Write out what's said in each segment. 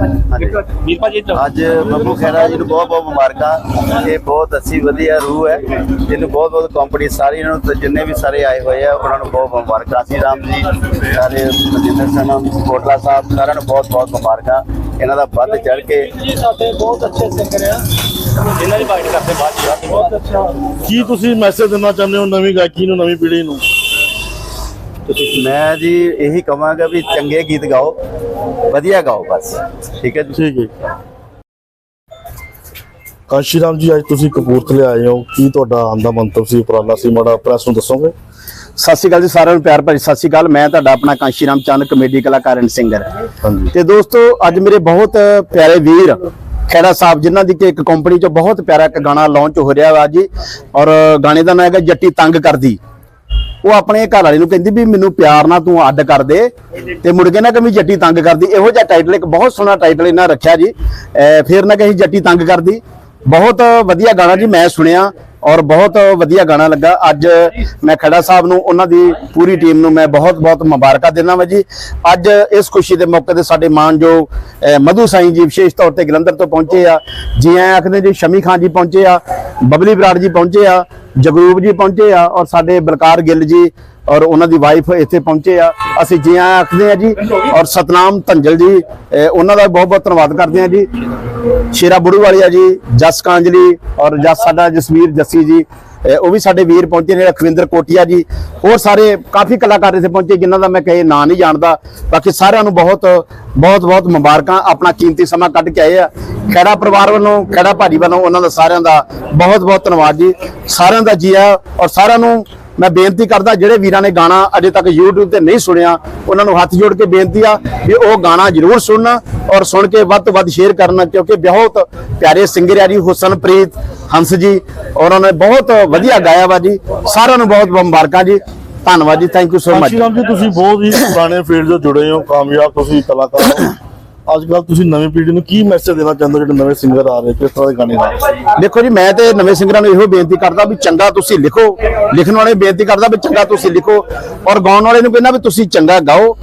ਹਾਂਜੀ। ਵੀਰ ਭਾਜੀ ਇੱਧਰ। ਅੱਜ ਬੱਬੂ ਖੈਰਾ ਜੀ ਨੂੰ ਬਹੁਤ ਬਹੁਤ ਮੁਬਾਰਕਾਂ। ਇਹ ਬਹੁਤ ਅੱਛੀ ਵਧੀਆ ਰੂਹ ਹੈ। ਇਹਨੂੰ ਬਹੁਤ ਬਹੁਤ ਕੰਪਨੀ ਸਾਰੀ ਇਹਨਾਂ ਨੂੰ ਜਿੰਨੇ ਵੀ ਸਾਰੇ ਆਏ ਹੋਏ ਆ ਉਹਨਾਂ ਨੂੰ ਬਹੁਤ ਬਹੁਤ ਮੁਬਾਰਕਾਂ। ਸੀ ਰਾਮ ਜੀ ਸਾਰੇ ਮਨਿੰਦਰ ਸਨਮ ਕੋਟਲਾ ਸਾਹਿਬ ਸਾਰਿਆਂ ਨੂੰ ਬਹੁਤ ਬਹੁਤ ਮੁਬਾਰਕਾਂ। ਇਹਨਾਂ ਦਾ ਵੱਧ ਚੜ ਕੇ ਜੀ ਸਾਡੇ ਬਹੁਤ ਅੱਛੇ ਸਿੰਗਰ ਆ। ਇਹਨਾਂ ਦੀ ਬਾਈਟ ਕਰਦੇ ਬਾਅਦ ਕੀ ਤੁਸੀਂ ਮੈਸੇਜ ਦੇਣਾ ਚਾਹੁੰਦੇ ਹੋ ਨਵੀਂ ਗਾਇਕੀ ਨੂੰ ਨਵੀਂ ਪੀੜ੍ਹੀ ਨੂੰ? ਮੈਂ ਜੀ ਇਹੀ ਕਹਾਂਗਾ ਵੀ ਚੰਗੇ ਗੀਤ ਗਾਓ ਵਧੀਆ ਗਾਓ ਬਸ। ਠੀਕ ਹੈ ਜੀ? ਠੀਕ ਹੈ। ਕਾਸ਼ੀ ਰਾਮ ਜੀ ਅੱਜ ਤੁਸੀਂ ਕਪੂਰਥਲੇ ਆਏ ਹੋ। ਕੀ ਤੁਹਾਡਾ ਆਂਦਾ ਮੰਤਵ ਸੀ ਉਪਰਾਲਾ ਸੀ? ਮਾੜਾ ਪ੍ਰੈਸ ਨੂੰ ਦੱਸੋਗੇ? ਸਤਿ ਸ਼੍ਰੀ ਅਕਾਲ ਜੀ ਸਾਰਿਆਂ ਨੂੰ ਪਿਆਰ ਭਰੀ ਸਤਿ ਸ਼੍ਰੀ ਅਕਾਲ। ਮੈਂ ਤੁਹਾਡਾ ਆਪਣਾ ਕਾਂਸ਼ੀ ਰਾਮ ਚੰਦ ਕਮੇਡੀ ਕਲਾਕਾਰ ਐਂਡ ਸਿੰਗਰ ਤੇ ਦੋਸਤੋ ਅੱਜ ਮੇਰੇ ਬਹੁਤ ਪਿਆਰੇ ਵੀਰ ਖੈੜਾ ਸਾਹਿਬ ਜਿਨ੍ਹਾਂ ਦੀ ਕਿ ਇੱਕ ਕੰਪਨੀ ਚੋਂ ਬਹੁਤ ਪਿਆਰਾ ਇੱਕ ਗਾਣਾ ਲਾਂਚ ਹੋ ਰਿਹਾ ਵਾ ਜੀ। ਔਰ ਗਾਣੇ ਦਾ ਨਾਮ ਹੈਗਾ ਜੱਟੀ ਤੰਗ ਕਰਦੀ। ਉਹ ਆਪਣੇ ਘਰ ਵਾਲੇ ਨੂੰ ਕਹਿੰਦੀ ਵੀ ਮੈਨੂੰ ਪਿਆਰ ਨਾਲ ਤੂੰ ਅੱਡ ਕਰ ਦੇ। ਤੇ ਮੁੜ ਕੇ ਨਾ ਕਮੀ ਜੱਟੀ ਤੰਗ ਕਰਦੀ। ਇਹੋ ਜਿਹਾ ਟਾਈਟਲ ਇੱਕ ਬਹੁਤ ਸੋਹਣਾ ਟਾਈਟਲ ਇਹਨਾਂ ਰੱਖਿਆ ਜੀ। ਅਹ ਫਿਰ ਨਾ ਕਹੀ ਜੱਟੀ ਤੰਗ ਕਰਦੀ। ਬਹੁਤ ਵਧੀਆ ਗਾਣਾ ਜੀ ਮੈਂ ਸੁਣਿਆ ਔਰ ਬਹੁਤ ਵਧੀਆ ਗਾਣਾ ਲੱਗਾ। ਅੱਜ ਮੈਂ ਖੜਾ ਸਾਹਿਬ ਨੂੰ, ਉਹਨਾਂ ਦੀ ਪੂਰੀ ਟੀਮ ਨੂੰ ਮੈਂ ਬਹੁਤ ਬਹੁਤ ਮੁਬਾਰਕਾਂ ਦਿੰਦਾ ਹਾਂ ਜੀ। ਅੱਜ ਇਸ ਖੁਸ਼ੀ ਦੇ ਮੌਕੇ ਤੇ ਸਾਡੇ ਮਾਨਯੋਗ ਮਧੂ ਸਾਈਂ ਜੀ ਵਿਸ਼ੇਸ਼ ਤੌਰ ਤੇ ਜਲੰਧਰ ਤੋਂ ਪਹੁੰਚੇ ਆ। ਜੀ ਆਇਆਂ ਆਖਦੇ ਜੀ, ਸ਼ਮੀ ਖਾਨ ਜੀ ਪਹੁੰਚੇ ਆ, ਬਬਲੀ ਬਰਾੜ ਜੀ ਪਹੁੰਚੇ ਆ। ਜਗਰੂਪ ਜੀ ਪਹੁੰਚੇ ਆ ਔਰ ਸਾਡੇ ਬਲਕਾਰ ਗਿੱਲ ਜੀ ਔਰ ਉਹਨਾਂ ਦੀ ਵਾਈਫ ਇੱਥੇ ਪਹੁੰਚੇ ਆ। ਅਸੀਂ ਜੀ ਆਇਆਂ ਆਖਦੇ ਆ ਜੀ ਔਰ ਸਤਨਾਮ ਧੰਜਲ ਜੀ ਉਹਨਾਂ ਦਾ ਬਹੁਤ ਬਹੁਤ ਧੰਨਵਾਦ ਕਰਦੇ ਆ ਜੀ। ਸ਼ੇਰਾ ਬੁੜੂ ਵਾਲਿਆ ਜੀ, ਜਸ ਕਾਂਜਲੀ ਔਰ ਜਸ ਸਾਡਾ ਜਸਵੀਰ ਜੱਸੀ ਜੀ ਉਹ ਵੀ ਸਾਡੇ ਵੀਰ ਪਹੁੰਚੇ ਨੇ ਰਖਵਿੰਦਰ ਕੋਟੀਆ ਜੀ। ਹੋਰ ਸਾਰੇ ਕਾਫੀ ਕਲਾਕਾਰ ਇੱਥੇ ਪਹੁੰਚੇ, ਜਿਨ੍ਹਾਂ ਦਾ ਮੈਂ ਕਹੇ ਨਾਂ ਨਹੀਂ ਜਾਣਦਾ। ਬਾਕੀ ਸਾਰਿਆਂ ਨੂੰ ਬਹੁਤ ਬਹੁਤ ਬਹੁਤ ਮੁਬਾਰਕਾਂ। ਆਪਣਾ ਕੀਮਤੀ ਸਮਾਂ ਕੱਢ ਕੇ ਆਏ ਆ। ਖੈੜਾ ਪਰਿਵਾਰ ਵੱਲੋਂ, ਖੈੜਾ ਭਾਜੀ ਵੱਲੋਂ, ਉਹਨਾਂ ਦਾ ਸਾਰਿਆਂ ਦਾ ਬਹੁਤ ਬਹੁਤ ਧੰਨਵਾਦ ਜੀ। ਸਾਰਿਆਂ ਦਾ ਜੀ ਆ ਔਰ ਸਾਰਿਆਂ ਨੂੰ ਮੈਂ ਬੇਨਤੀ ਕਰਦਾ ਜਿਹੜੇ ਵੀਰਾਂ ਨੇ ਗਾਣਾ ਅਜੇ ਤੱਕ YouTube ਤੇ ਨਹੀਂ ਸੁਣਿਆ, ਉਹਨਾਂ ਨੂੰ ਹੱਥ ਜੋੜ ਕੇ ਬੇਨਤੀ ਆ ਵੀ ਉਹ ਗਾਣਾ ਜ਼ਰੂਰ ਸੁਣਨਾ ਔਰ ਸੁਣ ਕੇ ਵੱਧ ਤੋਂ ਵੱਧ ਸ਼ੇਅਰ ਕਰਨਾ, ਕਿਉਂਕਿ ਬਹੁਤ ਪਿਆਰੇ ਸਿੰਗਰ ਆ ਜੀ, ਹੁਸਨਪ੍ਰੀਤ ਹੰਸ ਜੀ ਔਰ ਉਹਨਾਂ ਨੇ ਬਹੁਤ ਵਧੀਆ ਗਾਇਆ ਵਾ ਜੀ, ਸਾਰਿਆਂ ਨੂੰ ਬਹੁਤ ਮੁਬਾਰਕਾਂ ਜੀ, ਧੰਨਵਾਦ ਜੀ ਥੈਂਕ ਯੂ ਸੋ ਮਚ ਜੀ, ਤੁਸੀਂ ਬਹੁਤ ਹੀ ਪੁਰਾਣੇ ਫੀਲਡ ਤੋਂ ਜੁੜੇ ਹੋ, ਕਾਮਯਾਬ ਤੁਸੀਂ ਕਲਾਕਾਰ ਹੋ। ਅੱਜ ਕੱਲ ਤੁਸੀਂ ਨਵੀਂ ਪੀੜ੍ਹੀ ਨੂੰ ਕੀ ਮੈਸੇਜ ਦੇਣਾ ਚਾਹੁੰਦੇ ਹੋ ਜਿਹੜੇ ਨਵੇਂ ਸਿੰਗਰ ਆ ਰਹੇ ਕਿਸ ਤਰ੍ਹਾਂ ਦੇ ਗਾਣੇ ਗਾ ਦੇਖੋ ਜੀ, ਮੈਂ ਤੇ ਨਵੇਂ ਸਿੰਗਰਾਂ ਨੂੰ ਇਹੋ ਬੇਨਤੀ ਕਰਦਾ ਵੀ ਚੰਗਾ ਤੁਸੀਂ ਲਿਖੋ। ਲਿਖਣ ਵਾਲੇ ਬੇਨਤੀ ਕਰਦਾ ਵੀ ਚੰਗਾ ਤੁਸੀਂ ਲਿਖੋ। ਔਰ ਗਾਉਣ ਵਾਲੇ ਨੂੰ ਕਹਿੰਦਾ ਵੀ ਤੁਸੀਂ ਚੰਗਾ ਗਾਓ।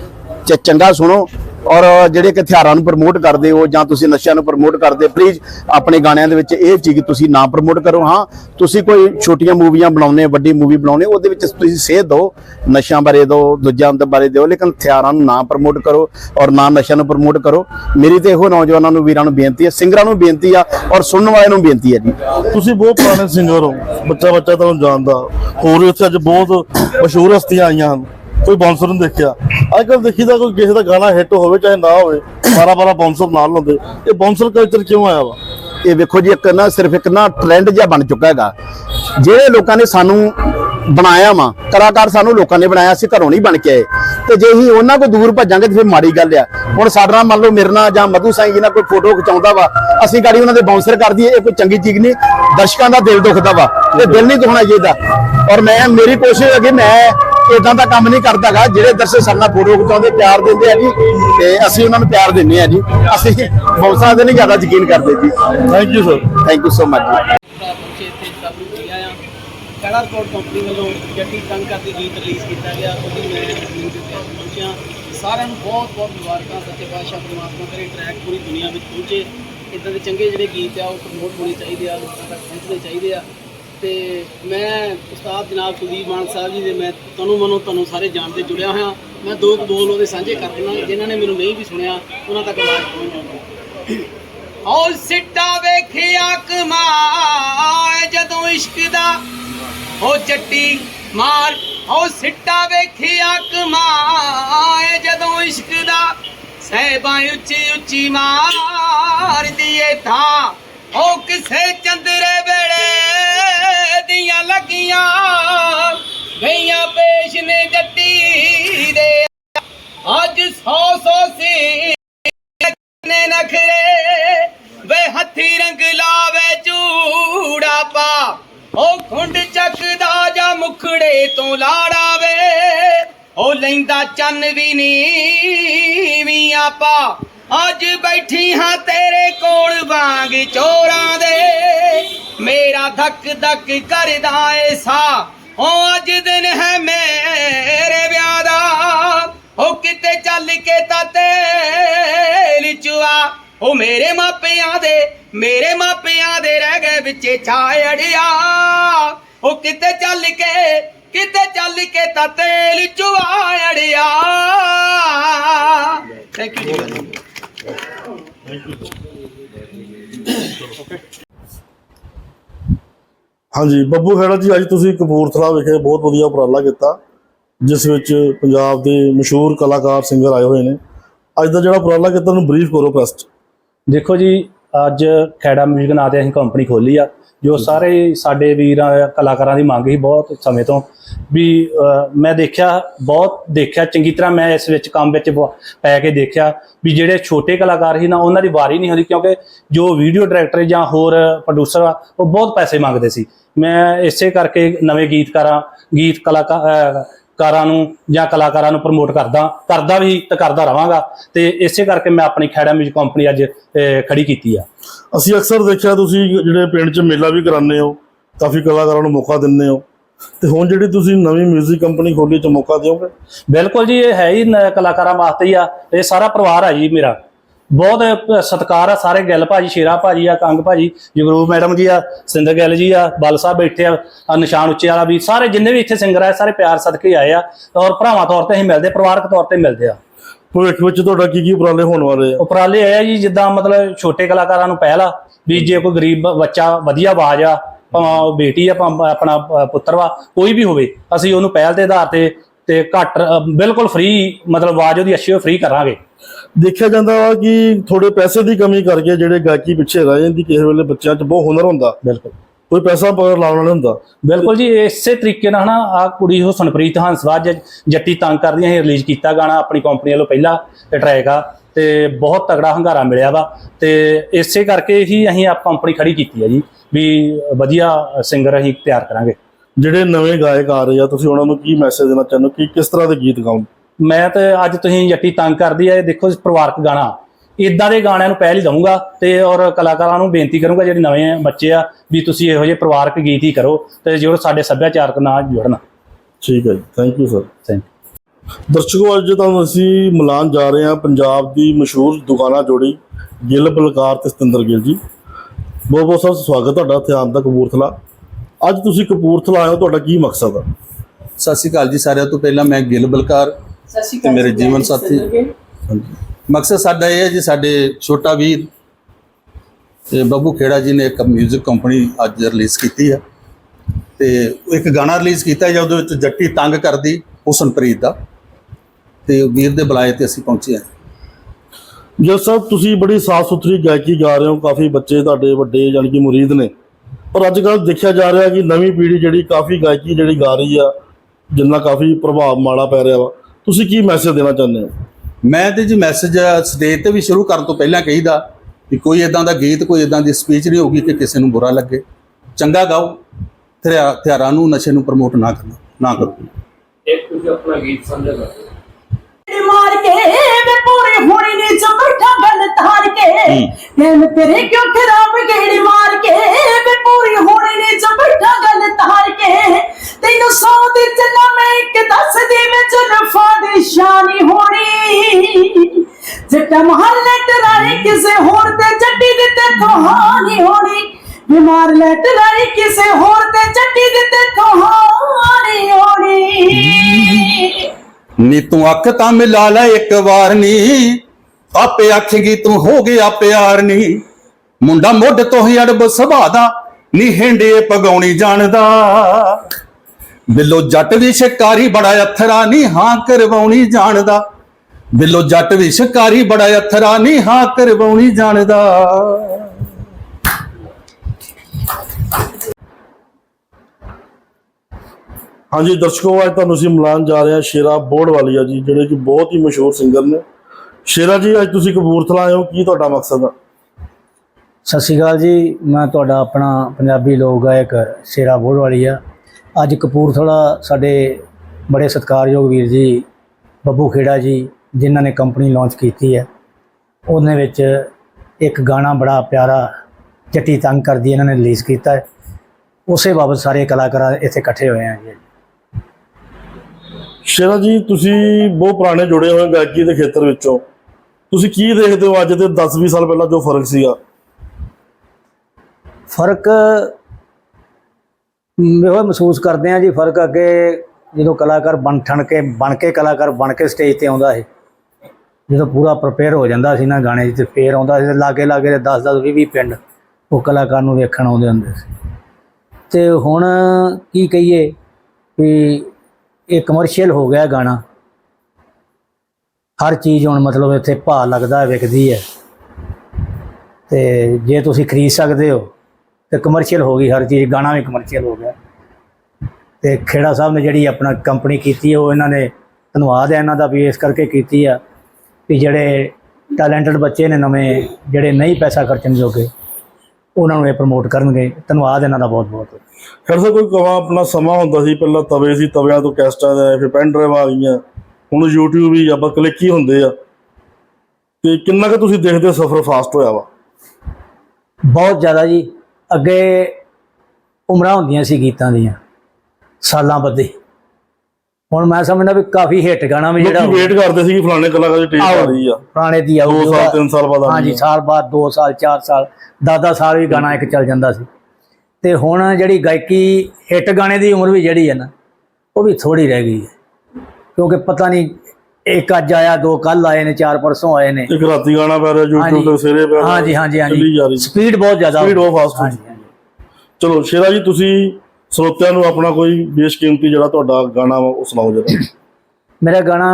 ਚੰਗਾ ਸੁਣੋ। ਔਰ ਜਿਹੜੇ ਕਿ ਹਥਿਆਰਾਂ ਨੂੰ ਪ੍ਰਮੋਟ ਕਰਦੇ ਹੋ ਜਾਂ ਤੁਸੀਂ ਨਸ਼ਿਆਂ ਨੂੰ ਪ੍ਰਮੋਟ ਕਰਦੇ ਪਲੀਜ਼ ਆਪਣੇ ਗਾਣਿਆਂ ਦੇ ਵਿੱਚ ਇਹ ਚੀਜ਼ ਤੁਸੀਂ ਨਾ ਪ੍ਰਮੋਟ ਕਰੋ। ਹਾਂ, ਤੁਸੀਂ ਕੋਈ ਛੋਟੀਆਂ ਮੂਵੀਆਂ ਬਣਾਉਣੇ ਵੱਡੀ ਮੂਵੀ ਬਣਾਉਣੇ ਉਹਦੇ ਵਿੱਚ ਤੁਸੀਂ ਸੇਧ ਦਿਓ, ਨਸ਼ਿਆਂ ਬਾਰੇ ਦਿਓ, ਦੂਜਿਆਂ ਦੇ ਬਾਰੇ ਦਿਓ, ਲੇਕਿਨ ਹਥਿਆਰਾਂ ਨੂੰ ਨਾ ਪ੍ਰਮੋਟ ਕਰੋ ਔਰ ਨਾ ਨਸ਼ਿਆਂ ਨੂੰ ਪ੍ਰਮੋਟ ਕਰੋ। ਮੇਰੀ ਤੇ ਇਹੋ ਨੌਜਵਾਨਾਂ ਨੂੰ, ਵੀਰਾਂ ਨੂੰ ਬੇਨਤੀ ਹੈ, ਸਿੰਗਰਾਂ ਨੂੰ ਬੇਨਤੀ ਆ ਔਰ ਸੁਣਨ ਵਾਲਿਆਂ ਨੂੰ ਬੇਨਤੀ ਹੈ ਜੀ। ਤੁਸੀਂ ਬਹੁਤ ਪੁਰਾਣੇ ਸਿੰਗਰ ਹੋ ਬੱਚਾ ਬੱਚਾ ਤੁਹਾਨੂੰ ਜਾਣਦਾ। ਹੋਰ ਵੀ ਉੱਥੇ ਅੱਜ ਬਹੁਤ ਮਸ਼ਹੂਰ ਹਸਤੀਆਂ ਆਈਆਂ ਹਨ। ਕੋਈ ਬਾਉਂਸਰ ਨੂੰ ਦੇਖਿਆ। ਅੱਜ ਕੱਲ ਦੇਖੀਦਾ ਕੋਈ ਕਿਸੇ ਦਾ ਗਾਣਾ ਹਿੱਟ ਹੋਵੇ, ਚਾਹੇ ਨਾ ਹੋਵੇ 12 12 ਬਾਉਂਸਰ ਨਾਲ ਹੁੰਦੇ। ਇਹ ਬਾਉਂਸਰ ਕਲਚਰ ਕਿਉਂ ਆਇਆ ਵਾ? ਇਹ ਵੇਖੋ ਜੀ, ਇੱਕ ਨਾ ਸਿਰਫ ਇੱਕ ਨਾ ਟ੍ਰੈਂਡ ਜਿਹਾ ਬਣ ਚੁੱਕਾ ਹੈਗਾ। ਜਿਹੜੇ ਲੋਕਾਂ ਨੇ ਸਾਨੂੰ ਬਣਾਇਆ ਵਾ, ਕਲਾਕਾਰ ਸਾਨੂੰ ਲੋਕਾਂ ਨੇ ਬਣਾਇਆ ਸੀ ਘਰੋਂ ਨਹੀਂ ਬਣ ਕੇ ਆਏ। ਤੇ ਜੇ ਹੀ ਉਹਨਾਂ ਕੋ ਦੂਰ ਭੱਜਾਂਗੇ ਤੇ ਫਿਰ ਮਾੜੀ ਗੱਲ ਆ। ਹੁਣ ਸਾਡੇ ਨਾਲ ਮੰਨ ਲਓ ਮੇਰੇ ਨਾਲ ਜਾਂ ਮਧੂ ਸਾਈਂ ਜੀ ਨਾਲ ਕੋਈ ਫੋਟੋ ਖਿਚਾਉਂਦਾ ਵਾ, ਅਸੀਂ ਗਾੜੀ ਉਹਨਾਂ ਦੇ ਬਾਉਂਸਰ ਕਰ ਦਈਏ, ਇਹ ਕੋਈ ਚੰਗੀ ਚੀਜ਼ ਨਹੀਂ। ਦਰਸ਼ਕਾਂ ਦਾ ਦਿਲ ਦੁਖਦਾ ਵਾ। ਤੇ ਦਿਲ ਨਹੀਂ ਦੁਖਣਾ ਚਾਹੀਦਾ। ਔਰ ਮੈਂ, ਮੇਰੀ ਕੋਸ਼ਿਸ਼ ਹੈ ਕਿ ਮੈਂ ਇਦਾਂ ਦਾ ਕੰਮ ਨਹੀਂ ਕਰਦਾਗਾ ਜਿਹੜੇ ਦਰਸ਼ਕ ਸਾਡੇ ਨਾਲ ਫੋਟੋ ਖਿਚਾਉਂਦੇ ਪਿਆਰ ਦਿੰਦੇ ਆ ਜੀ ਤੇ ਅਸੀਂ ਉਹਨਾਂ ਨੂੰ ਪਿਆਰ ਦਿੰਦੇ ਆ ਜੀ। ਅਸੀਂ ਬਾਉਂਸਰਾਂ ਤੇ ਨਹੀਂ ਜ਼ਿਆਦਾ ਯਕੀਨ ਕਰਦੇ ਜੀ। Thank you sir thank you so much ਜੀ। ਕੈੜਾ ਰਿਕਾਰਡ ਕੰਪਨੀ ਵੱਲੋਂ ਜੱਟੀ ਤੰਗ ਕਰਦੀ ਗੀਤ ਰਿਲੀਜ਼ ਕੀਤਾ ਗਿਆ ਉਹਦੀ ਮੈਂ ਰਿਵਿਊ ਦੇ ਉੱਤੇ ਪਹੁੰਚਿਆ। ਸਾਰਿਆਂ ਨੂੰ ਬਹੁਤ ਬਹੁਤ ਮੁਬਾਰਕਾਂ ਸੱਚੇ ਪਾਤਸ਼ਾਹ ਪ੍ਰਮਾਤਮਾ ਕਰੇ ਟਰੈਕ ਪੂਰੀ ਦੁਨੀਆ ਵਿੱਚ ਪਹੁੰਚੇ। ਇਦਾਂ ਦੇ ਚੰਗੇ ਜਿਹੜੇ ਗੀਤ ਆ ਉਹ ਪ੍ਰਮੋਟ ਹੋਣੇ ਚਾਹੀਦੇ ਆ ਲੋਕਾਂ ਤੱਕ ਪਹੁੰਚਣੇ ਚਾਹੀਦੇ ਆ। ਤੇ ਮੈਂ ਉਸਤਾਦ ਜਨਾਬ ਕੁਲਦੀਪ ਮਾਨ ਸਾਹਿਬ ਜੀ ਦੇ ਮੈਂ ਤਨੂ ਮਨੋਂ ਤੁਹਾਨੂੰ ਸਾਰੇ ਜਾਣਦੇ ਜੁੜਿਆ ਹੋਇਆ। ਮੈਂ ਦੋ ਕੁ ਬੋਲ ਉਹਦੇ ਸਾਂਝੇ ਕਰ ਦਿੰਦਾ, ਜਿਨ੍ਹਾਂ ਨੇ ਮੈਨੂੰ ਨਹੀਂ ਵੀ ਸੁਣਿਆ, ਉਹਨਾਂ ਤੱਕ ਆਵਾਜ਼ ਪਹੁੰਚ ਜਾਊਗੀ ਸਿੱਟਾ ਵੇਖਿਆ ਕਮਾਏ ਜਦੋਂ ਇਸ਼ਕ ਦਾ ਓ ਜੱਟੀ ਮਾਰ। ਓ ਸਿੱਟਾ ਵੇਖਿਆ ਕਮਾਏ ਜਦੋਂ ਇਸ਼ਕ ਦਾ ਸਹਿਬਾਂ ਉੱਚੀ ਉੱਚੀ ਮਾਰਦੀ ਏ ਥਾਂ ਓ ਕਿਸੇ ਚੰਦਰੇ ਵੇਲੇ ਦੀਆਂ ਲੱਗੀਆਂ ਗਈਆਂ ਪੇਸ਼ ਨੇ ਜੱਟੀ ਦੇ। ਅੱਜ ਸੌ ਸੌ ਸੀ ਨੇ ਨਖਰੇ ਵੇ ਹੱਥੀ ਰੰਗ ਲਾਵੇ ਚੂੜਾ ਪਾ ਉਹ ਖੁੰਡ ਚੱਕਦਾ ਜਾਂ ਮੁਖੜੇ ਤੋਂ ਲਾੜਾ ਵੇ ਉਹ ਲੈਂਦਾ ਚੰਨ ਵੀ ਨੀ ਵੀ ਆਪਾ। ਅੱਜ ਬੈਠੀ ਹਾਂ ਤੇਰੇ ਕੋਲ ਵਾਂਗ ਚੋਰਾਂ ਦੇ। ਮੇਰਾ ਧੱਕ ਧੱਕ ਕਰਦਾ ਏ ਸਾ। ਉਹ ਅੱਜ ਦਿਨ ਹੈ ਮੇਰੇ ਵਿਆਹ ਦਾ। ਉਹ ਕਿਤੇ ਚੱਲ ਕੇ ਤਾਂ ਤੇਲ ਚੁਆ। ਉਹ ਮੇਰੇ ਮਾਪਿਆਂ ਦੇ, ਮੇਰੇ ਮਾਪਿਆਂ ਦੇ ਰਹਿ ਗਏ ਵਿੱਚੇ ਅੜਿਆ। ਉਹ ਕਿਤੇ ਚੱਲ ਕੇ, ਕਿਤੇ ਚੱਲ ਕੇ ਤਾਂ ਤੇਲ ਚੁਆੜਿਆ ਥੈਂਕ ਯੂ ਹਾਂਜੀ, ਬੱਬੂ ਖੇੜਾ ਜੀ, ਅੱਜ ਤੁਸੀਂ ਕਪੂਰਥਲਾ ਵਿਖੇ ਬਹੁਤ ਵਧੀਆ ਉਪਰਾਲਾ ਕੀਤਾ, ਜਿਸ ਵਿੱਚ ਪੰਜਾਬ ਦੇ ਮਸ਼ਹੂਰ ਕਲਾਕਾਰ ਸਿੰਗਰ ਆਏ ਹੋਏ ਨੇ। ਅੱਜ ਦਾ ਜਿਹੜਾ ਉਪਰਾਲਾ ਕੀਤਾ, ਉਹਨੂੰ ਬਰੀਫ ਕਰੋ ਪ੍ਰੈਸ ਦੇਖੋ ਜੀ, ਅੱਜ ਖੈੜਾ ਮਿਊਜ਼ਿਕ ਨਾਂ ਤੇ ਅਸੀਂ ਕੰਪਨੀ ਖੋਲੀ ਆ। ਜੋ ਸਾਰੇ ਸਾਡੇ ਵੀਰਾਂ ਕਲਾਕਾਰਾਂ ਦੀ ਮੰਗ ਸੀ ਬਹੁਤ ਸਮੇਂ ਤੋਂ ਵੀ ਮੈਂ ਦੇਖਿਆ ਬਹੁਤ ਦੇਖਿਆ ਚੰਗੀ ਤਰ੍ਹਾਂ ਮੈਂ ਇਸ ਵਿੱਚ ਕੰਮ ਵਿੱਚ ਪੈ ਕੇ ਦੇਖਿਆ ਵੀ ਜਿਹੜੇ ਛੋਟੇ ਕਲਾਕਾਰ ਸੀ ਨਾ ਉਹਨਾਂ ਦੀ ਵਾਰੀ ਨਹੀਂ ਹੁੰਦੀ ਕਿਉਂਕਿ ਜੋ ਵੀਡੀਓ ਡਾਇਰੈਕਟਰ ਜਾਂ ਹੋਰ ਪ੍ਰੋਡਿਊਸਰ ਆ ਉਹ ਬਹੁਤ ਪੈਸੇ ਮੰਗਦੇ ਸੀ। ਮੈਂ ਇਸੇ ਕਰਕੇ ਨਵੇਂ ਗੀਤਕਾਰਾਂ ਗੀਤ ਕਲਾਕਾਰ ਕਾਰਾਂ ਨੂੰ ਜਾਂ ਕਲਾਕਾਰਾਂ ਨੂੰ ਪ੍ਰਮੋਟ ਕਰਦਾ ਕਰਦਾ ਵੀ ਤੇ ਕਰਦਾ ਰਵਾਂਗਾ। ਤੇ ਇਸੇ ਕਰਕੇ ਮੈਂ ਆਪਣੀ ਖੈੜਾ ਮਿਊਜ਼ਿਕ ਕੰਪਨੀ ਅੱਜ ਖੜੀ ਕੀਤੀ ਆ। ਅਸੀਂ ਅਕਸਰ ਦੇਖਿਆ ਤੁਸੀਂ ਜਿਹੜੇ ਪਿੰਡ 'ਚ ਮੇਲਾ ਵੀ ਕਰਾਉਂਦੇ ਹੋ ਕਾਫੀ ਕਲਾਕਾਰਾਂ ਨੂੰ ਮੌਕਾ ਦਿੰਦੇ ਹੋ। ਤੇ ਹੁਣ ਜਿਹੜੀ ਤੁਸੀਂ ਨਵੀਂ 뮤직 ਕੰਪਨੀ ਖੋਲੀ ਚ ਮੌਕਾ ਦਿਓਗੇ? ਬਿਲਕੁਲ ਜੀ ਇਹ ਹੈ ਹੀ ਕਲਾਕਾਰਾਂ ਵਾਸਤੇ ਹੀ ਆ। ਇਹ ਸਾਰਾ ਪਰਿਵਾਰ ਆ ਜੀ ਮੇਰਾ। ਬਹੁਤ ਸਤਿਕਾਰ ਆ ਸਾਰੇ ਗਿੱਲ ਭਾਜੀ ਸ਼ੇਰਾ ਭਾਜੀ ਆ ਕੰਗ ਭਾਜੀ ਜਗਰੂਪ ਮੈਡਮ ਜੀ ਆ ਸਿੰਦਰ ਗਿੱਲ ਜੀ ਆ ਬਲ ਸਾਹਿਬ ਬੈਠੇ ਆ ਨਿਸ਼ਾਨ ਉੱਚੇ ਵਾਲਾ ਵੀ ਸਾਰੇ ਜਿੰਨੇ ਵੀ ਇੱਥੇ ਸਿੰਗਰ ਆ ਸਾਰੇ ਪਿਆਰ ਸਦਕੇ ਆਏ ਆ ਔਰ ਭਰਾਵਾਂ ਤੌਰ ਤੇ ਅਸੀਂ ਮਿਲਦੇ ਪਰਿਵਾਰਕ ਤੌਰ ਤੇ ਮਿਲਦੇ ਆ ਭਵਿੱਖ ਵਿੱਚ ਤੁਹਾਡਾ ਕੀ ਕੀ ਉਪਰਾਲੇ ਹੋਣ ਵਾਲੇ ਆ? ਉਪਰਾਲੇ ਆ ਜੀ ਜਿੱਦਾਂ ਮਤਲਬ ਛੋਟੇ ਕਲਾਕਾਰਾਂ ਨੂੰ ਪਹਿਲ ਆ ਵੀ ਜੇ ਕੋਈ ਗਰੀਬ ਬੱਚਾ ਵਧੀਆ ਆਵਾਜ਼ ਆ ਭਾਵੇਂ ਉਹ ਬੇਟੀ ਆ ਭਾਵੇਂ ਆਪਣਾ ਪੁੱਤਰ ਵਾ ਕੋਈ ਵੀ ਹੋਵੇ ਅਸੀਂ ਉਹਨੂੰ ਪਹਿਲ ਦੇ ਆਧਾਰ ਤੇ ਤੇ ਘੱਟ ਬਿਲਕੁਲ ਫ੍ਰੀ ਮਤਲਬ ਆਵਾਜ਼ ਉਹਦੀ ਅੱਛੀ ਹੋ ਫ੍ਰੀ ਕਰਾਂਗੇ। ਦੇਖਿਆ ਜਾਂਦਾ ਵਾ ਕਿ ਥੋੜੇ ਪੈਸੇ ਦੀ ਕਮੀ ਕਰਕੇ ਜਿਹੜੇ ਗਾਇਕੀ ਪਿੱਛੇ ਰਹਿ ਜਾਂਦੀ ਕਿਸੇ ਵੇਲੇ ਬੱਚਿਆਂ 'ਚ ਬਹੁਤ ਹੁਨਰ ਹੁੰਦਾ। ਬਿਲਕੁਲ। ਕੋਈ ਪੈਸਾ ਪਕੜ ਲਾਉਣ ਵਾਲਾ ਹੁੰਦਾ। ਬਿਲਕੁਲ ਜੀ ਇਸੇ ਤਰੀਕੇ ਨਾਲ ਨਾ ਆ ਕੁੜੀ ਹੁਸਨਪ੍ਰੀਤ ਹੰਸਰਾਜ ਜੱਟੀ ਤੰਗ ਕਰਦੀਆਂ ਇਹ ਰਿਲੀਜ਼ ਕੀਤਾ ਗਾਣਾ ਆਪਣੀ ਕੰਪਨੀ ਵੱਲੋਂ ਪਹਿਲਾ ਟਰੈਕ ਆ ਤੇ ਬਹੁਤ ਤਗੜਾ ਹੰਗਾਰਾ ਮਿਲਿਆ ਵਾ। ਤੇ ਇਸੇ ਕਰਕੇ ਹੀ ਅਸੀਂ ਆਪ ਕੰਪਨੀ ਖੜੀ ਕੀਤੀ ਆ ਜੀ ਵੀ ਵਧੀਆ ਸਿੰਗਰ ਅਸੀਂ ਤਿਆਰ ਕਰਾਂਗੇ। ਜਿਹੜੇ ਨਵੇਂ ਗਾਇਕ ਆ ਰਹੇ ਆ ਤੁਸੀਂ ਉਹਨਾਂ ਨੂੰ ਕੀ ਮੈਸੇਜ ਦੇਣਾ ਚਾਹੁੰਦੇ ਹੋ? ਕਿ ਕਿਸ ਤਰ੍ਹਾਂ ਦੇ ਗੀਤ ਗਾਉਣ ਮੈਂ ਤੇ ਅੱਜ ਤੁਸੀਂ ਜੱਟੀ ਤੰਗ ਕਰਦੀ ਆ ਇਹ ਦੇਖੋ ਪਰਿਵਾਰਕ ਗਾਣਾ। ਇਦਾਂ ਦੇ ਗਾਣਿਆਂ ਨੂੰ ਪਹਿਲ ਹੀ ਦਊਂਗਾ ਤੇ ਔਰ ਕਲਾਕਾਰਾਂ ਨੂੰ ਬੇਨਤੀ ਕਰੂੰਗਾ ਜਿਹੜੇ ਨਵੇਂ ਬੱਚੇ ਆ ਵੀ ਤੁਸੀਂ ਇਹੋ ਜਿਹੇ ਪਰਿਵਾਰਕ ਗੀਤ ਹੀ ਕਰੋ ਤੇ ਜਿਹੜੇ ਸਾਡੇ ਸੱਭਿਆਚਾਰਕ ਨਾਲ ਜੁੜਨ। ਠੀਕ ਹੈ ਜੀ ਥੈਂਕ ਯੂ ਸਰ ਥੈਂਕ ਦਰਸ਼ਕੋ ਅੱਜ ਤੁਹਾਨੂੰ ਅਸੀਂ ਮਿਲਾਨ ਜਾ ਰਹੇ ਹਾਂ ਪੰਜਾਬ ਦੀ ਮਸ਼ਹੂਰ ਦੁਕਾਨਾ ਜੋੜੀ ਗਿੱਲ ਬਲਕਾਰ ਤੇ ਸਤਿੰਦਰ ਗਿੱਲ ਜੀ। ਬਹੁਤ ਬਹੁਤ ਸਰ ਸਵਾਗਤ ਤੁਹਾਡਾ ਇੱਥੇ ਆਉਣ ਦਾ ਕਪੂਰਥਲਾ। ਅੱਜ ਤੁਸੀਂ ਕਪੂਰਥਲਾ ਆਏ ਹੋ ਤੁਹਾਡਾ ਕੀ ਮਕਸਦ ਹੈ ਸਤਿ ਸ਼੍ਰੀ ਅਕਾਲ ਜੀ ਸਾਰਿਆਂ ਤੋਂ ਪਹਿਲਾਂ ਮੈਂ ਗਿੱਲ ਬਲਕਾਰ ਤੇ ਮੇਰੇ ਜੀਵਨ ਸਾਥੀ। ਮਕਸਦ ਸਾਡਾ ਇਹ ਹੈ ਜੀ ਸਾਡੇ ਛੋਟਾ ਵੀਰ ਤੇ ਬੱਬੂ ਖੇੜਾ ਜੀ ਨੇ ਇੱਕ 뮤직 ਕੰਪਨੀ ਅੱਜ ਰਿਲੀਜ਼ ਕੀਤੀ ਹੈ ਤੇ ਇੱਕ ਗਾਣਾ ਰਿਲੀਜ਼ ਕੀਤਾ ਹੈ ਉਹਦੇ ਵਿੱਚ ਜੱਟੀ ਤੰਗ ਕਰਦੀ ਹੁਸਨਪ੍ਰੀਤ ਦਾ। ਤੇ ਵੀਰ ਦੇ ਬੁਲਾਏ ਤੇ ਅਸੀਂ ਪਹੁੰਚੇ ਹਾਂ। ਜਦ ਸਾਹਿਬ ਤੁਸੀਂ ਬੜੀ ਸਾਫ਼ ਸੁਥਰੀ ਗਾਇਕੀ ਗਾ ਰਹੇ ਹੋ ਕਾਫੀ ਬੱਚੇ ਤੁਹਾਡੇ ਵੱਡੇ ਯਾਨੀ ਕਿ ਮੁਰੀਦ ਨੇ। ਪਰ ਅੱਜ ਕੱਲ੍ਹ ਦੇਖਿਆ ਜਾ ਰਿਹਾ ਕਿ ਨਵੀਂ ਪੀੜ੍ਹੀ ਜਿਹੜੀ ਕਾਫੀ ਗਾਇਕੀ ਜਿਹੜੀ ਗਾ ਰਹੀ ਆ ਜਿੰਨਾ ਕਾਫੀ ਪ੍ਰਭਾਵ ਮਾੜਾ ਪੈ ਰਿਹਾ ਵਾ। ਤੁਸੀਂ ਕੀ ਮੈਸੇਜ ਦੇਣਾ ਚਾਹੁੰਦੇ ਹੋ? ਮੈਂ ਤੇ ਜੀ ਮੈਸੇਜ ਸਟੇਜ ਤੇ ਵੀ ਸ਼ੁਰੂ ਕਰਨ ਤੋਂ ਪਹਿਲਾਂ ਕਹੀਦਾ ਕਿ ਕੋਈ ਇਦਾਂ ਦਾ ਗੀਤ ਕੋਈ ਇਦਾਂ ਦੀ ਸਪੀਚ ਨਹੀਂ ਹੋਊਗੀ ਕਿ ਕਿਸੇ ਨੂੰ ਬੁਰਾ ਲੱਗੇ। ਚੰਗਾ ਗਾਓ ਹਥਿਆ- ਹਥਿਆਰਾਂ ਨੂੰ ਨਸ਼ੇ ਨੂੰ ਪ੍ਰਮੋਟ ਨਾ ਕਰਨਾ ਨਾ ਕਰੋ। ਮਾਰ ਕੇ ਵੇ ਪੂਰੇ ਹੋਣੀ ਨੇ ਚਮਟਾ ਗੱਲ ਤਾਰ ਕੇ। ਦਿਲ ਤੇਰੇ ਕਿਉਂ ਖਰਾਬ ਗੇੜੀ ਮਾਰ ਕੇ? ਵੇ ਪੂਰੀ ਹੋਣੀ ਨੇ ਚਮਟਾ ਗੱਲ ਤਾਰ ਕੇ। ਤੈਨੂੰ ਸੌ ਦੇ ਚਲਾ ਮੈਂ ਇੱਕ ਦੱਸ ਦੇ ਵਿੱਚ ਰਫਾ ਦੀ ਸ਼ਾਨੀ ਹੋਣੀ। ਜੱਟਾ ਮਹੱਲੇ ਟਰਾਈ ਕਿਸੇ ਹੋਰ ਤੇ ਚੱਡੀ ਦੇ ਤੇ ਤੁਹਾਨੀ ਹੋਣੀ। ਬਿਮਾਰ ਲੈ ਟਰਾਈ ਕਿਸੇ ਹੋਰ ਤੇ ਚੱਡੀ ਦੇ ਤੇ ਤੁਹਾਨੀ ਹੋਣੀ। ਨੀ ਤੂੰ ਅੱਖ ਤਾਂ ਮਿਲਾ ਲੈ ਇੱਕ ਵਾਰ ਨੀ। ਆਪੇ ਆਖੇਗੀ, ਤੂੰ ਹੋ ਗਿਆ ਪਿਆਰ ਨੀ। ਮੁੰਡਾ ਮੁੱਢ ਤੋਂ ਹੀ ਅੜਬ ਸੁਭਾ ਦਾ, ਨੀ ਹਿੰਡੇ ਪਗਾਉਣੀ ਜਾਣਦਾ। ਬਿੱਲੋ ਜੱਟ ਵੀ ਸ਼ਿਕਾਰੀ, ਬੜਾ ਅਥਰਾ ਨੀ ਹਾਂ ਕਰਵਾਉਣੀ ਜਾਣਦਾ। ਬਿੱਲੋ ਜੱਟ ਵੀ ਸ਼ਿਕਾਰੀ, ਬੜਾ ਅਥਰਾ ਨੀ ਹਾਂ ਕਰਵਾਉਣੀ ਜਾਣਦਾ। ਹਾਂਜੀ, ਦਰਸ਼ਕੋ, ਅੱਜ ਤੁਹਾਨੂੰ ਅਸੀਂ ਮਿਲਾਨ ਜਾ ਰਹੇ ਹਾਂ ਸ਼ੇਰਾ ਬੋੜ ਵਾਲੀਆ ਜੀ, ਜਿਹੜੇ ਕਿ ਬਹੁਤ ਹੀ ਮਸ਼ਹੂਰ ਸਿੰਗਰ ਨੇ। ਸ਼ੇਰਾ ਜੀ ਅੱਜ ਤੁਸੀਂ ਕਪੂਰਥਲਾ ਆਏ ਹੋ ਕੀ ਤੁਹਾਡਾ ਮਕਸਦ ਹੈ ਸਤਿ ਸ਼੍ਰੀ ਅਕਾਲ ਜੀ ਮੈਂ ਤੁਹਾਡਾ ਆਪਣਾ ਪੰਜਾਬੀ ਲੋਕ ਗਾਇਕ ਸ਼ੇਰਾ ਬੋੜਵਾਲੀ ਆ। ਅੱਜ ਕਪੂਰਥਲਾ ਸਾਡੇ ਬੜੇ ਸਤਿਕਾਰਯੋਗ ਵੀਰ ਜੀ ਬੱਬੂ ਖੇੜਾ ਜੀ ਜਿਨ੍ਹਾਂ ਨੇ ਕੰਪਨੀ ਲਾਂਚ ਕੀਤੀ ਹੈ। ਉਹਦੇ ਵਿੱਚ ਇੱਕ ਗਾਣਾ ਬੜਾ ਪਿਆਰਾ ਜੱਟੀ ਤੰਗ ਕਰਦੀ ਇਹਨਾਂ ਨੇ ਰਿਲੀਜ਼ ਕੀਤਾ ਹੈ। ਉਸੇ ਬਾਬਤ ਸਾਰੇ ਕਲਾਕਾਰ ਇੱਥੇ ਇਕੱਠੇ ਹੋਏ ਆ ਜੀ। ਸ਼ੇਰਾ ਜੀ ਤੁਸੀਂ ਬਹੁਤ ਪੁਰਾਣੇ ਜੁੜੇ ਹੋਏ ਗਾਇਕੀ ਦੇ ਖੇਤਰ ਵਿੱਚੋਂ। ਤੁਸੀਂ ਕੀ ਦੇਖਦੇ ਹੋ ਅੱਜ ਤੇ 10-20 ਸਾਲ ਪਹਿਲਾਂ ਜੋ ਫ਼ਰਕ ਸੀਗਾ? ਫ਼ਰਕ ਮ, ਮਹਿਸੂਸ ਕਰਦੇ ਆ ਜੀ ਫ਼ਰਕ ਅੱਗੇ ਜਦੋਂ ਕਲਾਕਾਰ ਬਣ ਠਣ ਕੇ ਬਣ ਕੇ ਕਲਾਕਾਰ ਬਣ ਕੇ ਸਟੇਜ ਤੇ ਆਉਂਦਾ ਹੈ ਜਦੋਂ ਪੂਰਾ ਪ੍ਰਪੇਅਰ ਹੋ ਜਾਂਦਾ ਸੀ ਨਾ ਗਾਣੇ 'ਚ ਤੇ ਫੇਰ ਆਉਂਦਾ ਸੀ ਤੇ ਲਾਗੇ ਲਾਗੇ ਦੇ 10 10 20 20 ਪਿੰਡ ਉਹ ਕਲਾਕਾਰ ਨੂੰ ਵੇਖਣ ਆਉਂਦੇ ਹੁੰਦੇ ਸੀ। ਤੇ ਹੁਣ ਕੀ ਕਹੀਏ ਵੀ ਇਹ ਕਮਰਸ਼ੀਅਲ ਹੋ ਗਿਆ ਗਾਣਾ ਹਰ ਚੀਜ਼ ਹੁਣ ਮਤਲਬ ਇੱਥੇ ਭਾਅ ਲੱਗਦਾ, ਵਿਕਦੀ ਹੈ। ਤੇ ਜੇ ਤੁਸੀਂ ਖਰੀਦ ਸਕਦੇ ਹੋ, ਤੇ ਕਮਰਸ਼ੀਅਲ ਹੋ ਗਈ ਹਰ ਚੀਜ਼, ਗਾਣਾ ਵੀ ਕਮਰਸ਼ੀਅਲ ਹੋ ਗਿਆ। ਤੇ ਖੇੜਾ ਸਾਹਿਬ ਨੇ ਜਿਹੜੀ ਆਪਣਾ ਕੰਪਨੀ ਕੀਤੀ ਉਹ ਇਹਨਾਂ ਨੇ ਧੰਨਵਾਦ ਹੈ ਇਹਨਾਂ ਦਾ ਵੀ, ਇਸ ਕਰਕੇ ਕੀਤੀ ਆ ਵੀ ਜਿਹੜੇ ਟੈਲੈਂਟਡ ਬੱਚੇ ਨੇ ਨਵੇਂ, ਜਿਹੜੇ ਨਹੀਂ ਪੈਸਾ ਖਰਚਣ ਜੋਗੇ, ਉਹਨਾਂ ਨੂੰ ਇਹ ਪ੍ਰਮੋਟ ਕਰਨਗੇ। ਧੰਨਵਾਦ ਇਹਨਾਂ ਦਾ ਬਹੁਤ ਬਹੁਤ ਫਿਰ ਤਾਂ ਕੋਈ ਕਵਾ, ਆਪਣਾ ਸਮਾਂ ਹੁੰਦਾ ਸੀ, ਪਹਿਲਾਂ ਤਵੇ ਸੀ, ਤਵਿਆਂ ਤੋਂ ਕੈਸਟਾਂ ਦੇ ਫਿਰ ਪੈਨ ਡਰਾਈਵ ਆ ਗਈਆਂ। ਹੁਣ YouTube ਹੀ ਆਪਾਂ ਕਲਿੱਕ ਹੀ ਹੁੰਦੇ ਆ। ਤੇ ਕਿੰਨਾ ਕੁ ਤੁਸੀਂ ਦੇਖਦੇ ਸਫ਼ਰ ਫਾਸਟ ਹੋਇਆ ਵਾ? ਬਹੁਤ ਜ਼ਿਆਦਾ ਜੀ। ਅੱਗੇ ਉਮਰਾਂ ਹੁੰਦੀਆਂ ਸੀ ਗੀਤਾਂ ਦੀਆਂ ਸਾਲਾਂ ਬੱਧੀ। ਹੁਣ ਮੈਂ ਸਮਝਦਾ ਵੀ ਕਾਫੀ ਹਿੱਟ ਗਾਣਾ ਵੀ ਜਿਹੜਾ ਵੇਟ ਕਰਦੇ ਸੀ ਕਿ ਫਲਾਣੇ ਕਲਾਕਾਰ ਦੀ ਟੇਪ ਆ ਰਹੀ ਆ। ਪੁਰਾਣੇ ਦੀ ਆਊ ਦੋ ਸਾਲ, ਤਿੰਨ ਸਾਲ ਬਾਅਦ ਹਾਂਜੀ ਆ। ਸਾਲ ਬਾਅਦ 2 ਸਾਲ 4 ਸਾਲ 10 ਸਾਲ ਵੀ ਗਾਣਾ ਇੱਕ ਚੱਲ ਜਾਂਦਾ ਸੀ। ਤੇ ਹੁਣ ਜਿਹੜੀ ਗਾਇਕੀ ਹਿੱਟ ਗਾਣੇ ਦੀ ਉਮਰ ਵੀ ਜਿਹੜੀ ਹੈ ਨਾ ਉਹ ਵੀ ਥੋੜੀ ਰਹਿ ਗਈ ਹੈ। ਕਿਉਂਕਿ ਪਤਾ ਨਹੀਂ ਇੱਕ ਅੱਜ ਆਇਆ ਦੋ ਕੱਲ ਆਏ ਨੇ ਚਾਰ ਪਰਸੋਂ ਆਏ ਨੇ। ਇੱਕ ਰਾਤੀ ਗਾਣਾ ਪੈ ਰਿਹਾ YouTube ਤੇ ਸਵੇਰੇ ਪੈ ਰਿਹਾ ਹਾਂਜੀ ਹਾਂਜੀ ਹਾਂਜੀ। ਸਪੀਡ ਬਹੁਤ ਜ਼ਿਆਦਾ ਹੋ ਹਾਂਜੀ ਹਾਂਜੀ। ਚਲੋ ਸ਼ੇਰਾ ਜੀ ਤੁਸੀਂ ਸਰੋਤਿਆਂ ਨੂੰ ਆਪਣਾ ਕੋਈ ਬੇਸ਼ਕੀਮਤੀ ਜਿਹੜਾ ਤੁਹਾਡਾ ਗਾਣਾ ਉਹ ਸੁਣਾਓ ਜਰਾ। ਮੇਰਾ ਗਾਣਾ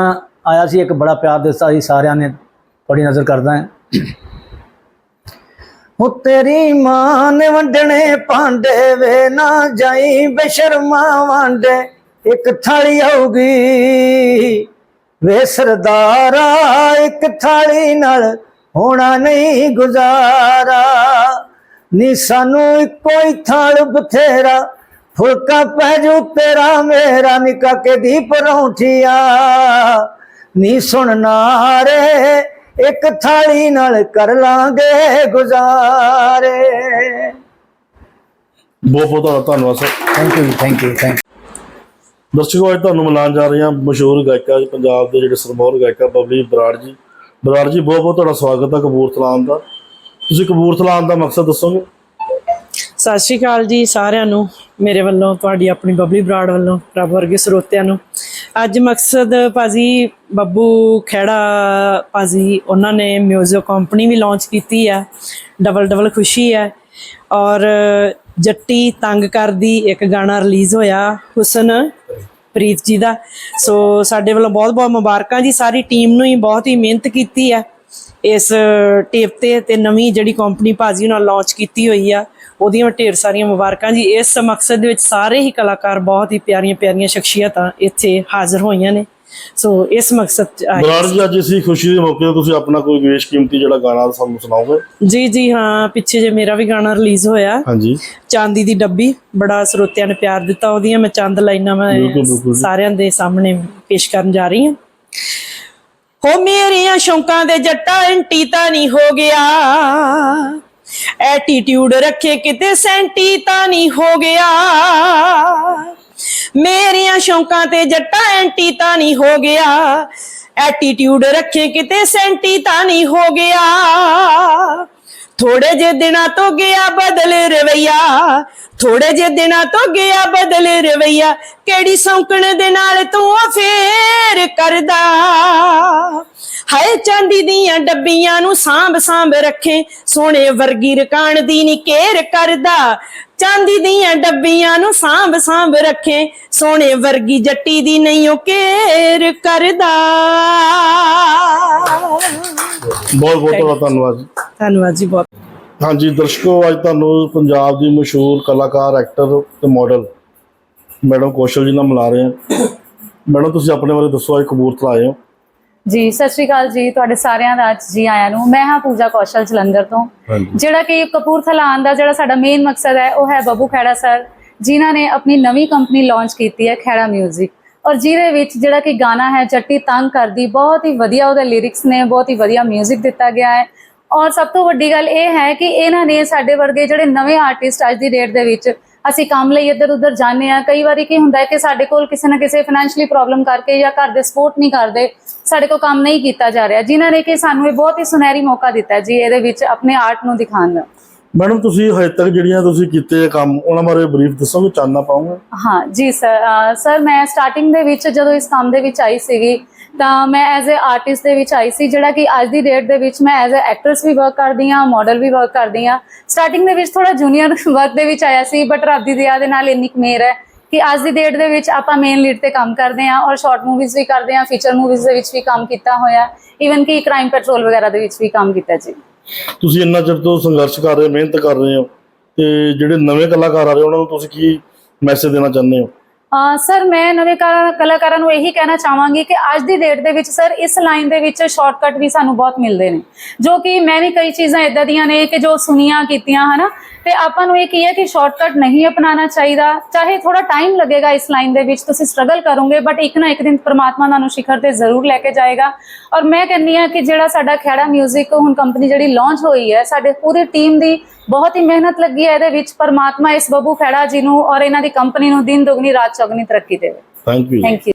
ਆਇਆ ਸੀ ਇੱਕ ਬੜਾ ਪਿਆਰ ਦਿੱਤਾ ਸੀ ਸਾਰਿਆਂ ਨੇ ਬੜੀ ਨਜ਼ਰ ਕਰਦਾ ਹੈ। ਹੋ ਤੇਰੀ ਮਾਂ ਨੇ ਵੰਡਣੇ ਭਾਂਡੇ ਵੇ ਨਾ ਜਾਈ ਬੇਸ਼ਰਮਾ ਵਾਂਡੇ। ਇੱਕ ਥਾਲੀ ਆਊਗੀ। ਵੇ ਸਰਦਾਰਾ ਇੱਕ ਥਾਲੀ ਨਾਲ ਹੋਣਾ ਨਹੀਂ ਗੁਜ਼ਾਰਾ। ਨੀ ਸਾਨੂੰ ਇੱਕੋ ਹੀ ਥਾਲ ਬਥੇਰਾ ਫੁਲਕਾ ਪੈ ਜੂ ਤੇਰਾ ਮੇਰਾ ਨਿਕਾ ਕੇ ਦੀ ਪਰੌਂਠੀਆਂ। ਨੀ ਸੁਣ ਨਾਰੇ ਇੱਕ ਥਾਲੀ ਨਾਲ ਕਰ ਲਾਂਗੇ ਗੁਜ਼ਾਰੇ। ਬਹੁਤ ਬਹੁਤ ਧੰਨਵਾਦ sir. Thank you thank you thank ਦਰਸ਼ਕੋ ਅੱਜ ਤੁਹਾਨੂੰ ਮਿਲਾਉਣ ਜਾ ਰਹੇ ਹਾਂ ਮਸ਼ਹੂਰ ਗਾਇਕਾ ਪੰਜਾਬ ਦੇ ਜਿਹੜੇ ਸਰਮੌਰ ਗਾਇਕਾ, ਬਬਲੀ ਬਰਾੜ ਜੀ। ਬਰਾੜ ਜੀ ਬਹੁਤ ਬਹੁਤ ਤੁਹਾਡਾ ਸਵਾਗਤ ਹੈ ਕਪੂਰਥਲਾ ਆਉਣ ਦਾ। ਤੁਸੀਂ ਕਪੂਰਥਲਾ ਆਉਣ ਦਾ ਮਕਸਦ ਦੱਸੋਗੇ? ਸਤਿ ਸ਼੍ਰੀ ਅਕਾਲ ਜੀ ਸਾਰਿਆਂ ਨੂੰ, ਮੇਰੇ ਵੱਲੋਂ, ਤੁਹਾਡੀ ਆਪਣੀ ਬਬਲੀ ਬਰਾੜ ਵੱਲੋਂ, ਰੱਬ ਵਰਗੇ ਸਰੋਤਿਆਂ ਨੂੰ। ਅੱਜ ਮਕਸਦ ਭਾਜੀ ਬੱਬੂ ਖੇੜਾ ਭਾਜੀ, ਉਹਨਾਂ ਨੇ ਮਿਊਜ਼ਿਕ ਕੰਪਨੀ ਵੀ ਲਾਂਚ ਕੀਤੀ ਆ ਡਬਲ ਡਬਲ ਖੁਸ਼ੀ ਹੈ। ਔਰ ਜੱਟੀ ਤੰਗ ਕਰਦੀ, ਇੱਕ ਗਾਣਾ ਰਿਲੀਜ਼ ਹੋਇਆ, ਹੁਸਨ ਪ੍ਰੀਤ ਜੀ ਦਾ। ਸੋ ਸਾਡੇ ਵੱਲੋਂ ਬਹੁਤ ਬਹੁਤ ਮੁਬਾਰਕਾਂ ਜੀ। ਸਾਰੀ ਟੀਮ ਨੂੰ ਹੀ ਬਹੁਤ ਹੀ ਮਿਹਨਤ ਕੀਤੀ ਆ। ਇਸ ਟੇਪ ਤੇ ਤੇ ਨਵੀਂ ਜਿਹੜੀ ਕੰਪਨੀ ਭਾਜੀ ਨਾਲ ਲਾਂਚ ਕੀਤੀ ਹੋਈ ਆ, ਉਹਦੀਆਂ ਢੇਰ ਸਾਰੀਆਂ ਮੁਬਾਰਕਾਂ ਜੀ। ਇਸ ਮਕਸਦ ਦੇ ਵਿੱਚ ਸਾਰੇ ਹੀ ਕਲਾਕਾਰ ਬਹੁਤ ਹੀ ਪਿਆਰੀਆਂ ਪਿਆਰੀਆਂ ਸ਼ਖਸੀਅਤਾਂ ਇੱਥੇ ਹਾਜ਼ਰ ਹੋਈਆਂ ਨੇ। ਸੋ ਇਸ ਮਕਸਦ 'ਚ ਆਏ ਬਰਾੜ ਜੀ ਅੱਜ ਇਸੀ ਖੁਸ਼ੀ ਦੇ ਮੌਕੇ ਤੇ ਤੁਸੀਂ ਆਪਣਾ ਕੋਈ ਬੇਸ਼ਕੀਮਤੀ ਜਿਹੜਾ ਗਾਣਾ ਸਾਨੂੰ ਸੁਣਾਓਗੇ? ਜੀ ਜੀ ਹਾਂ ਪਿੱਛੇ ਜੇ ਮੇਰਾ ਵੀ ਗਾਣਾ ਰਿਲੀਜ਼ ਹੋਇਆ। ਹਾਂਜੀ। ਚਾਂਦੀ ਦੀ ਡੱਬੀ ਬੜਾ ਸਰੋਤਿਆਂ ਨੇ ਪਿਆਰ ਦਿੱਤਾ ਉਹਦੀਆਂ ਮੈਂ ਚੰਦ ਲਾਈਨਾਂ ਮੈਂ। ਸਾਰਿਆਂ ਦੇ ਸਾਹਮਣੇ ਪੇਸ਼ ਕਰਨ ਜਾ ਰਹੀ ਹਾਂ। ਹੋ ਮੇਰੀਆਂ ਸ਼ੌਂਕਾਂ ਦੇ ਜੱਟਾ ਐਂਟੀ ਤਾਂ ਨਹੀਂ ਹੋ ਗਿਆ। ਐਟੀਟਿਊਡ ਰੱਖੇ ਕਿਤੇ ਸੈਂਟੀ ਤਾਂ ਨਹੀਂ ਹੋ ਗਿਆ। ਮੇਰੀਆਂ ਸ਼ੌਂਕਾਂ ਤੇ ਜੱਟਾ ਐਂਟੀ ਤਾਂ ਨਹੀਂ ਹੋ ਗਿਆ। ਐਟੀਟਿਊਡ ਰੱਖੇ ਕਿਤੇ ਸੈਂਟੀ ਤਾਂ ਨਹੀਂ ਹੋ ਗਿਆ। ਥੋੜੇ ਜੇ ਦਿਨਾਂ ਤੋਂ ਗਿਆ ਬਦਲ ਰਵਈਆ। ਥੋੜੇ ਜੇ ਦਿਨਾਂ ਤੋਂ ਗਿਆ ਬਦਲ ਰਵਈਆ। ਕਿਹੜੀ ਸੌਂਕਣ ਦੇ ਨਾਲ ਤੂੰ ਫੇਰ ਕਰਦਾ। ਹਾਏ ਚਾਂਦੀ ਦੀਆਂ ਡੱਬੀਆਂ ਨੂੰ ਸਾਂਭ ਸਾਂਭ ਰੱਖੇ ਸੋਨੇ ਵਰਗੀ ਰਕਾਨ ਦੀ ਨੀ ਕੇਰ ਕਰਦਾ। ਚਾਂਦੀ ਦੀਆਂ ਡੱਬੀਆਂ ਨੂੰ ਸਾਂਭ ਸਾਂਭ ਰੱਖੇ ਸੋਨੇ ਵਰਗੀ ਜੱਟੀ ਦੀ ਨਹੀਂ ਉਹ ਕੇਰ ਕਰਦਾ। ਬਹੁਤ ਬਹੁਤ ਤੁਹਾਡਾ ਧੰਨਵਾਦ ਜੀ। ਧੰਨਵਾਦ ਜੀ ਬਹੁਤ। ਹਾਂਜੀ ਦਰਸ਼ਕੋ ਅੱਜ ਤੁਹਾਨੂੰ ਪੰਜਾਬ ਦੀ ਮਸ਼ਹੂਰ ਕਲਾਕਾਰ ਐਕਟਰ ਤੇ ਮਾਡਲ ਮੈਡਮ ਕੌਸ਼ਲ ਜੀ ਨਾਲ ਮਿਲਾ ਰਹੇ ਹਾਂ। ਮੈਡਮ ਤੁਸੀਂ ਆਪਣੇ ਬਾਰੇ ਦੱਸੋ ਅੱਜ ਕਪੂਰਥਲਾ ਆਏ ਹੋ। ਜੀ ਸਤਿ ਸ਼੍ਰੀ ਅਕਾਲ ਜੀ ਤੁਹਾਡੇ ਸਾਰਿਆਂ ਦਾ ਅੱਜ ਜੀ ਆਇਆਂ ਨੂੰ ਮੈਂ ਹਾਂ ਪੂਜਾ ਕੌਸ਼ਲ ਜਲੰਧਰ ਤੋਂ ਹਾਂਜੀ ਜਿਹੜਾ ਕਿ ਕਪੂਰਥਲਾ ਆਉਣ ਦਾ ਜਿਹੜਾ ਸਾਡਾ ਮੇਨ ਮਕਸਦ ਹੈ ਉਹ ਹੈ ਬੱਬੂ ਖੈੜਾ ਸਰ ਜਿਨ੍ਹਾਂ ਨੇ ਆਪਣੀ ਨਵੀਂ ਕੰਪਨੀ ਲਾਂਚ ਕੀਤੀ ਹੈ ਖੈੜਾ 뮤직 ਔਰ ਜਿਹਦੇ ਵਿੱਚ ਜਿਹੜਾ ਕਿ ਗਾਣਾ ਹੈ ਜੱਟੀ ਤੰਗ ਕਰਦੀ ਬਹੁਤ ਹੀ ਵਧੀਆ ਉਹਦੇ ਲਿਰਿਕਸ ਨੇ ਬਹੁਤ ਹੀ ਵਧੀਆ 뮤직 ਦਿੱਤਾ ਗਿਆ ਹੈ ਔਰ ਸਭ ਤੋਂ ਵੱਡੀ ਗੱਲ ਇਹ ਹੈ ਕਿ ਇਹਨਾਂ ਨੇ ਸਾਡੇ ਵਰਗੇ ਜਿਹੜੇ ਨਵੇਂ ਆਰਟਿਸਟ ਅੱਜ ਦੀ ਡੇਟ ਦੇ ਵਿੱਚ ਅਸੀਂ ਕੰਮ ਲਈ ਇੱਧਰ ਉੱਧਰ ਜਾਂਦੇ ਆ ਕਈ ਵਾਰੀ ਕੀ ਹੁੰਦਾ ਹੈ ਕਿ ਸਾਡੇ ਕੋਲ ਕਿਸੇ ਨਾ ਕਿਸੇ ਫਾਈਨੈਂਸ਼ੀਅਲੀ ਪ੍ਰੋਬਲਮ ਕਰਕੇ ਜਾਂ ਘਰ ਦੇ ਸਪੋਰਟ ਨਹੀਂ ਕਰਦੇ, ਸਾਡੇ ਕੋਲ ਕੰਮ ਨਹੀਂ ਕੀਤਾ ਜਾ ਰਿਹਾ। ਜਿਨ੍ਹਾਂ ਨੇ ਕਿ ਸਾਨੂੰ ਇਹ ਬਹੁਤ ਹੀ ਸੁਨਹਿਰੀ ਮੌਕਾ ਦਿੱਤਾ ਜੀ, ਇਹਦੇ ਵਿੱਚ ਆਪਣੇ ਆਰਟ ਨੂੰ ਦਿਖਾਉਣ ਦਾ। ਮੈਡਮ, ਤੁਸੀਂ ਹਜੇ ਤੱਕ ਜਿਹੜੀਆਂ ਤੁਸੀਂ ਕੀਤੇ ਕੰਮ, ਉਹਨਾਂ ਬਾਰੇ ਬਰੀਫ ਦੱਸੋਗੇ, ਚਾਨਣਾ ਪਾਉਂਗੇ ਹਾਂ, ਜੀ ਸਰ ਸਰ, ਮੈਂ ਸਟਾਰਟਿੰਗ ਦੇ ਵਿੱਚ ਜਦੋਂ ਇਸ ਕੰਮ ਦੇ ਵਿੱਚ ਆਈ ਸੀਗੀ, ਤਾਂ ਮੈਂ ਐਜ਼ ਅ ਆਰਟਿਸਟ ਦੇ ਵਿੱਚ ਆਈ ਸੀ, ਜਿਹੜਾ ਕਿ ਅੱਜ ਦੀ ਡੇਟ ਦੇ ਵਿੱਚ ਮੈਂ ਐਜ਼ ਅ ਐਕਟਰਸ ਵੀ ਵਰਕ ਕਰਦੀ ਹਾਂ ਮਾਡਲ ਵੀ ਵਰਕ ਕਰਦੀ ਹਾਂ। ਸਟਾਰਟਿੰਗ ਦੇ ਵਿੱਚ ਥੋੜਾ ਜੂਨੀਅਰ ਵਰਕ ਦੇ ਵਿੱਚ ਆਇਆ ਸੀ ਬਟ ਰੱਬ ਦੀ ਦਇਆ ਦੇ ਨਾਲ ਇੰਨੀ ਕੁ ਹੈ ਕਿ ਅੱਜ ਦੀ ਡੇਟ ਦੇ ਵਿੱਚ ਆਪਾਂ ਮੇਨ ਲੀਡ ਤੇ ਕੰਮ ਕਰਦੇ ਹਾਂ ਔਰ ਸ਼ਾਰਟ ਮੂਵੀਜ਼ ਵੀ ਕਰਦੇ ਹਾਂ ਫੀਚਰ ਮੂਵੀਜ਼ ਦੇ ਵਿੱਚ ਵੀ ਕੰਮ ਕੀਤਾ ਹੋਇਆ ਇਵਨ ਕਿ ਕ੍ਰਾਈਮ ਪੈਟਰੋਲ ਵਗੈਰਾ ਦੇ ਵਿੱਚ ਵੀ ਕੰਮ ਕੀਤਾ ਜੀ। ਤੁਸੀਂ ਇੰਨਾ ਚਿਰ ਤੋਂ ਸੰਘਰਸ਼ ਕਰ ਰਹੇ ਹੋ, ਮਿਹਨਤ ਕਰ ਰਹੇ ਹੋ ਤੇ ਜਿਹੜੇ ਨਵੇਂ ਕਲਾਕਾਰ ਆ ਰਹੇ ਉਹਨਾਂ ਨੂੰ ਤੁਸੀਂ ਕੀ ਮੈਸੇਜ ਦੇਣਾ ਚਾਹੁੰਦੇ ਹੋ? ਸਰ, ਮੈਂ ਨਵੇਂ ਕਲਾਕਾਰਾਂ ਨੂੰ ਇਹੀ ਕਹਿਣਾ ਚਾਹਾਂਗੀ ਕਿ ਅੱਜ ਦੀ ਡੇਟ ਦੇ ਵਿੱਚ ਸਰ, ਇਸ ਲਾਈਨ ਦੇ ਵਿੱਚ ਸ਼ਾਰਟਕਟ ਵੀ ਸਾਨੂੰ ਬਹੁਤ ਮਿਲਦੇ ਨੇ। ਜੋ ਕਿ ਮੈਂ ਵੀ ਕਈ ਚੀਜ਼ਾਂ ਇਦਾਂ ਦੀਆਂ ਨੇ ਕਿ ਜੋ ਸੁਣੀਆਂ, ਕੀਤੀਆਂ, ਹਨਾ? ਤੇ ਆਪਾਂ ਨੂੰ ਇਹ ਕੀ ਹੈ ਕਿ ਸ਼ਾਰਟਕਟ ਨਹੀਂ ਅਪਣਾਉਣਾ ਚਾਹੀਦਾ। ਚਾਹੇ ਥੋੜਾ ਟਾਈਮ ਲੱਗੇਗਾ ਇਸ ਲਾਈਨ ਦੇ ਵਿੱਚ ਤੁਸੀਂ ਸਟਰਗਲ ਕਰੋਗੇ ਬਟ ਇੱਕ ਨਾ ਇੱਕ ਦਿਨ ਪ੍ਰਮਾਤਮਾ ਤੁਹਾਨੂੰ ਸ਼ਿਖਰ ਤੇ ਜ਼ਰੂਰ ਲੈ ਕੇ ਜਾਏਗਾ। ਔਰ ਮੈਂ ਕਹਿੰਦੀ ਆ ਕਿ ਜਿਹੜਾ ਸਾਡਾ ਖੇੜਾ 뮤직 ਹੁਣ ਕੰਪਨੀ ਜਿਹੜੀ ਲਾਂਚ ਹੋਈ ਹੈ ਸਾਡੇ ਪੂਰੀ ਟੀਮ ਦੀ ਬਹੁਤ ਹੀ ਮਿਹਨਤ ਲੱਗੀ ਹੈ ਇਹਦੇ ਵਿੱਚ। ਪਰਮਾਤਮਾ ਇਸ ਬੱਬੂ ਖੇੜਾ ਜੀ ਨੂੰ ਔਰ ਇਹਨਾਂ ਦੀ ਕੰਪਨੀ ਨੂੰ ਦਿਨ ਦੁਗਣੀ ਰਾਤ ਚੌਗਣੀ ਤਰੱਕੀ ਦੇਵੇ। Thank you thank you